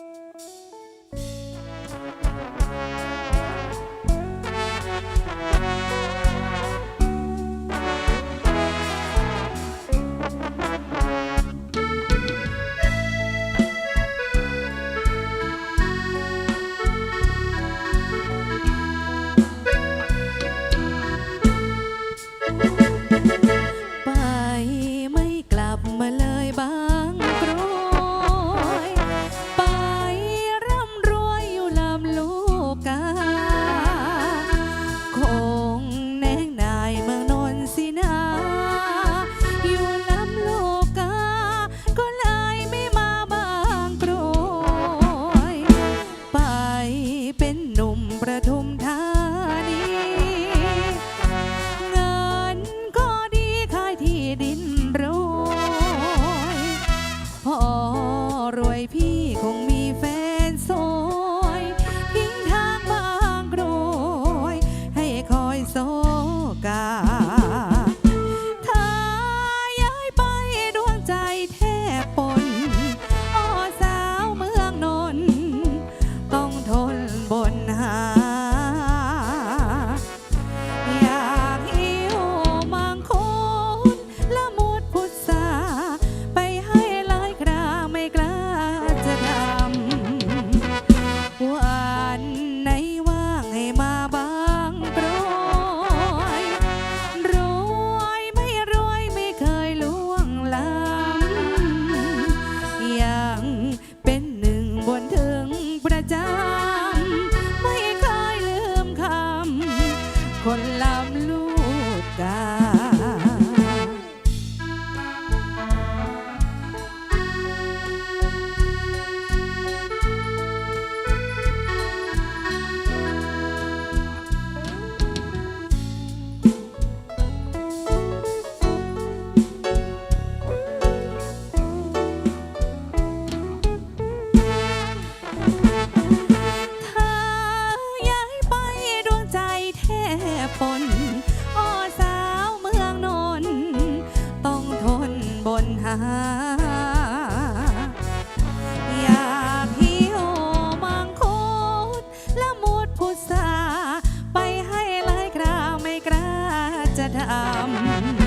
ไป Down. ำ